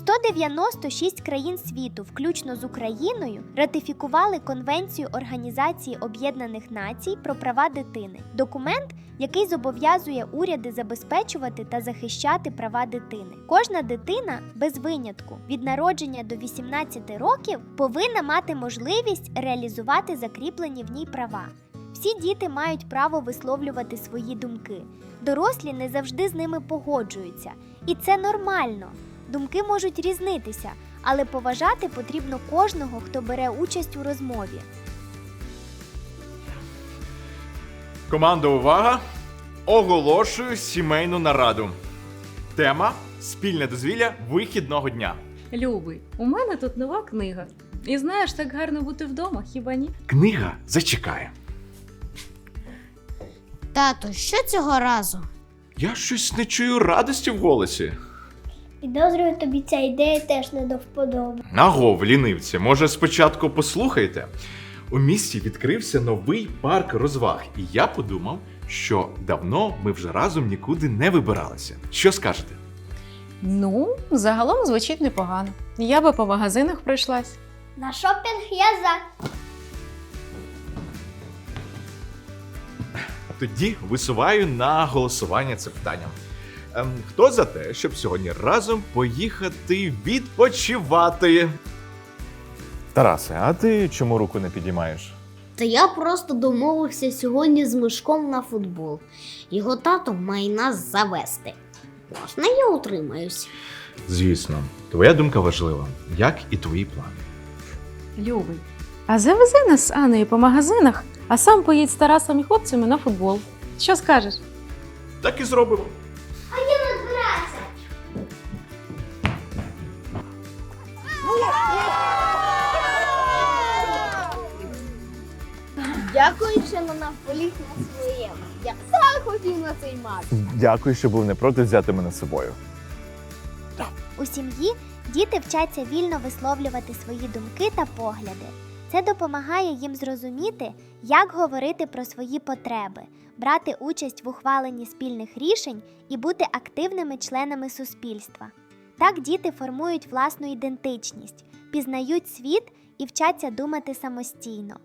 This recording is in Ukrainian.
196 країн світу, включно з Україною, ратифікували Конвенцію Організації Об'єднаних Націй про права дитини. Документ, який зобов'язує уряди забезпечувати та захищати права дитини. Кожна дитина без винятку від народження до 18 років повинна мати можливість реалізувати закріплені в ній права. Всі діти мають право висловлювати свої думки. Дорослі не завжди з ними погоджуються, і це нормально. Думки можуть різнитися, але поважати потрібно кожного, хто бере участь у розмові. Команда увага! Оголошую сімейну нараду. Тема спільне дозвілля вихідного дня. Любий, у мене тут нова книга. І знаєш, так гарно бути вдома, хіба ні? Книга зачекає. Тато, що цього разу? Я щось не чую радості в голосі. Підозрюю, тобі ця ідея теж не до вподоби. Агов, лінивці, може спочатку послухайте. У місті відкрився новий парк розваг, і я подумав, що давно ми вже разом нікуди не вибиралися. Що скажете? Ну, загалом звучить непогано. Я би по магазинах пройшлась. На шопінг я за. Тоді висуваю на голосування це питання. Ем, хто за те, щоб сьогодні разом поїхати відпочивати? Тарасе, а ти чому руку не підіймаєш? Та я просто домовився сьогодні з мишком на футбол. Його тато має нас завести. Можна я утримаюсь? Звісно, твоя думка важлива, як і твої плани. Любий. А завези нас з Анею по магазинах, а сам поїдь з Тарасом і хлопцями на футбол. Що скажеш? Так і зробимо. Дякую, що на навполіг на своєму. Я так хотів на цей матч. Дякую, що був не проти взяти мене з собою. У сім'ї діти вчаться вільно висловлювати свої думки та погляди. Це допомагає їм зрозуміти, як говорити про свої потреби, брати участь в ухваленні спільних рішень і бути активними членами суспільства. Так діти формують власну ідентичність, пізнають світ і вчаться думати самостійно.